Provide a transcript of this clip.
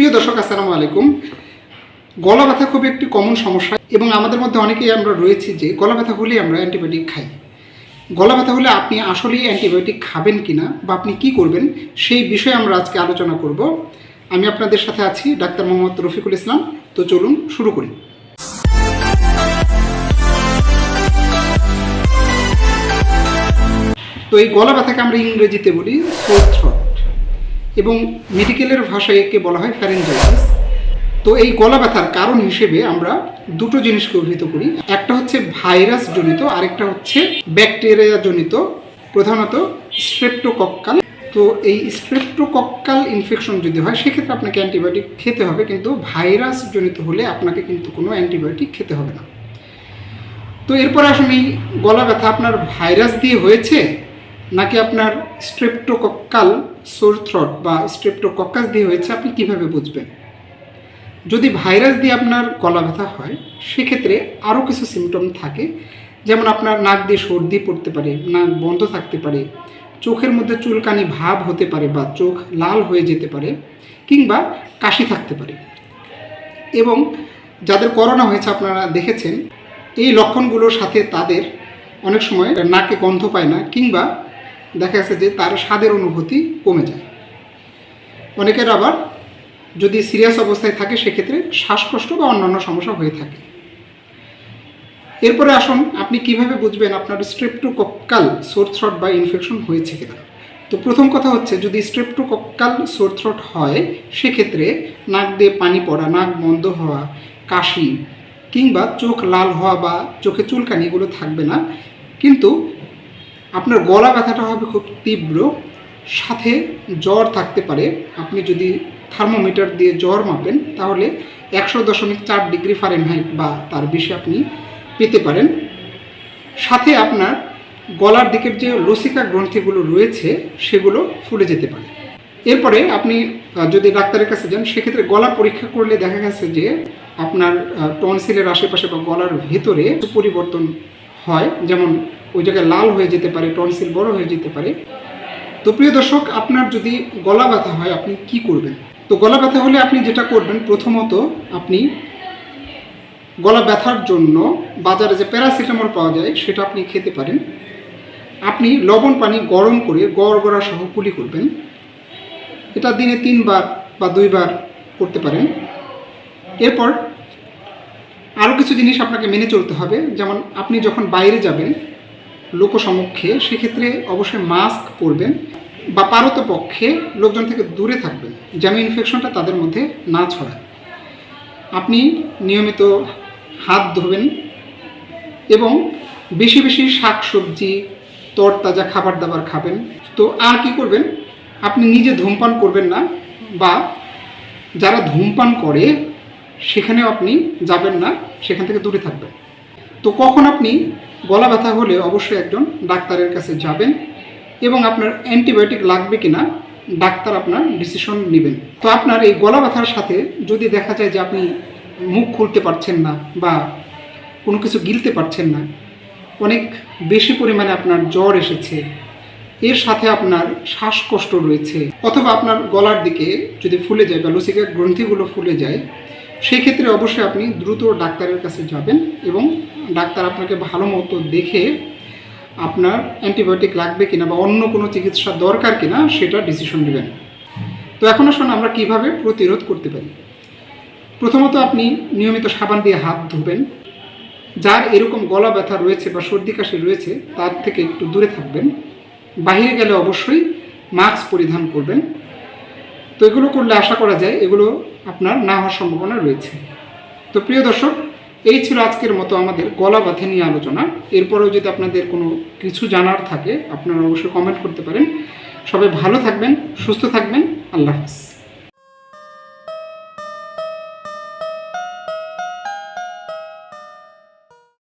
প্রিয় দর্শক, আসসালামু আলাইকুম। গলা ব্যথা খুব একটি কমন সমস্যা এবং আমাদের মধ্যে অনেকেই আমরা রয়েছি যে গলা ব্যথা হলে আমরা অ্যান্টিবায়োটিক খাই। গলা ব্যথা হলে আপনি আসলেই অ্যান্টিবায়োটিক খাবেন কিনা বা আপনি কি করবেন সেই বিষয়ে আমরা আজকে আলোচনা করব। আমি আপনাদের সাথে আছি ডাক্তার মোহাম্মদ রফিকুল ইসলাম। তো চলুন শুরু করি। তো এই গলা ব্যথাকে আমরা ইংরেজিতে বলি সোর থ্রট এবং মেডিকেলের ভাষায় একে বলা হয় ফ্যারেঞ্জাইটিস তো এই গলা ব্যথার কারণ হিসেবে আমরা দুটো জিনিসকে অভিহিত করি। একটা হচ্ছে ভাইরাস জনিত আরেকটা হচ্ছে ব্যাকটেরিয়া জনিত প্রধানত স্ট্রেপ্টোকক্কাল তো এই স্ট্রেপ্টোকক্কাল ইনফেকশন যদি হয়, সেক্ষেত্রে আপনাকে অ্যান্টিবায়োটিক খেতে হবে, কিন্তু ভাইরাস জনিত হলে আপনাকে কিন্তু কোনো অ্যান্টিবায়োটিক খেতে হবে না। তো এরপর আসুন এই গলা ব্যথা আপনার ভাইরাস দিয়ে হয়েছে, নাকি আপনার স্ট্রেপ্টোকক্কাল সোর থ্রট বা স্ট্রেপ্টোকক্কাস দিয়ে হয়েছে, আপনি কীভাবে বুঝবেন? যদি ভাইরাস দিয়ে আপনার গলা ব্যথা হয়, সেক্ষেত্রে আরও কিছু সিমটম থাকে। যেমন আপনার নাক দিয়ে সর্দি পড়তে পারে, নাক বন্ধ থাকতে পারে, চোখের মধ্যে চুলকানি ভাব হতে পারে বা চোখ লাল হয়ে যেতে পারে কিংবা কাশি থাকতে পারে। এবং যাদের করোনা হয়েছে, আপনারা দেখেছেন, এই লক্ষণগুলোর সাথে তাদের অনেক সময় নাকে গন্ধ পায় না কিংবা দেখা যাচ্ছে যে তার স্বাদের অনুভূতি কমে যায়। অনেকের আবার যদি সিরিয়াস অবস্থায় থাকে, সেক্ষেত্রে শ্বাসকষ্ট বা অন্যান্য সমস্যা হয়ে থাকে। এরপরে আসুন, আপনি কীভাবে বুঝবেন আপনার স্ট্রেপ্টোকক্কাল সোর থ্রট বা ইনফেকশন হয়েছে কিনা? তো প্রথম কথা হচ্ছে, যদি স্ট্রেপ্টোকক্কাল সোর থ্রট হয়, সেক্ষেত্রে নাক দিয়ে পানি পড়া, নাক বন্ধ হওয়া, কাশি কিংবা চোখ লাল হওয়া বা চোখে চুলকানি এগুলো থাকবে না। কিন্তু আপনার গলা ব্যথাটা হবে খুব তীব্র, সাথে জ্বর থাকতে পারে। আপনি যদি থার্মোমিটার দিয়ে জ্বর মাপেন, তাহলে একশো দশমিক চার ডিগ্রি ফারেনহাইট বা তার বেশি আপনি পেতে পারেন। সাথে আপনার গলার দিকের যে লসিকা গ্রন্থিগুলো রয়েছে, সেগুলো ফুলে যেতে পারে। এরপরে আপনি যদি ডাক্তারের কাছে যান, সেক্ষেত্রে গলা পরীক্ষা করলে দেখা গেছে যে আপনার টনসিলের আশেপাশে বা গলার ভেতরে পরিবর্তন হয়, যেমন ওই জায়গায় লাল হয়ে যেতে পারে, টনসিল বড় হয়ে যেতে পারে। তো প্রিয় দর্শক, আপনার যদি গলা ব্যথা হয়, আপনি কি করবেন? তো গলা ব্যথা হলে আপনি যেটা করবেন, প্রথমত আপনি গলা ব্যথার জন্য বাজারে যে প্যারাসিটামল পাওয়া যায়, সেটা আপনি খেতে পারেন। আপনি লবণ পানি গরম করে গড় গড়া সহ কুলি করবেন। এটা দিনে তিনবার বা দুইবার করতে পারেন। এরপর আরও কিছু জিনিস আপনাকে মেনে চলতে হবে। যেমন আপনি যখন বাইরে যাবেন লোকসমক্ষে, সেক্ষেত্রে অবশ্যই মাস্ক পরবেন বা পারত পক্ষে লোকজন থেকে দূরে থাকবেন, যেন ইনফেকশনটা তাদের মধ্যে না ছড়ায়। আপনি নিয়মিত হাত ধোবেন এবং বেশি বেশি শাক সবজি তরতাজা খাবার দাবার খাবেন। তো আর কি করবেন? আপনি নিজে ধূমপান করবেন না বা যারা ধূমপান করে সেখানেও আপনি যাবেন না, সেখান থেকে দূরে থাকবেন। তো কখন আপনি গলা ব্যথা হলে অবশ্যই একজন ডাক্তারের কাছে যাবেন এবং আপনার অ্যান্টিবায়োটিক লাগবে কিনা, ডাক্তার আপনার ডিসিশন নেবেন। তো আপনার এই গলা ব্যথার সাথে যদি দেখা যায় যে আপনি মুখ খুলতে পারছেন না বা কোনো কিছু গিলতে পারছেন না, অনেক বেশি পরিমাণে আপনার জ্বর এসেছে, এর সাথে আপনার শ্বাসকষ্ট রয়েছে, অথবা আপনার গলার দিকে যদি ফুলে যায় বা লসিকা গ্রন্থিগুলো ফুলে যায় সেই ক্ষেত্রে অবশ্যই আপনি দ্রুত ডাক্তারের কাছে যাবেন এবং ডাক্তার আপনাকে ভালো মতো দেখে আপনার অ্যান্টিবায়োটিক লাগবে কিনা বা অন্য কোনো চিকিৎসা দরকার কিনা সেটা ডিসিশন নেবেন। তো এখন আসুন আমরা কীভাবে প্রতিরোধ করতে পারি। প্রথমত আপনি নিয়মিত সাবান দিয়ে হাত ধুবেন। যার এরকম গলা ব্যথা রয়েছে বা সর্দি কাশি রয়েছে, তার থেকে একটু দূরে থাকবেন। বাইরে গেলে অবশ্যই মাস্ক পরিধান করবেন। তো এগুলো করলে আশা করা যায় এগুলো আপনার না হওয়ার সম্ভাবনা রয়েছে। তো প্রিয় দর্শক, এই ছিল আজকের মতো আমাদের গলা বাঁধে নিয়ে আলোচনা। এরপরেও যদি আপনাদের কোনো কিছু জানার থাকে, আপনারা অবশ্যই কমেন্ট করতে পারেন। সবাই ভালো থাকবেন, সুস্থ থাকবেন। আল্লাহ হাফিজ।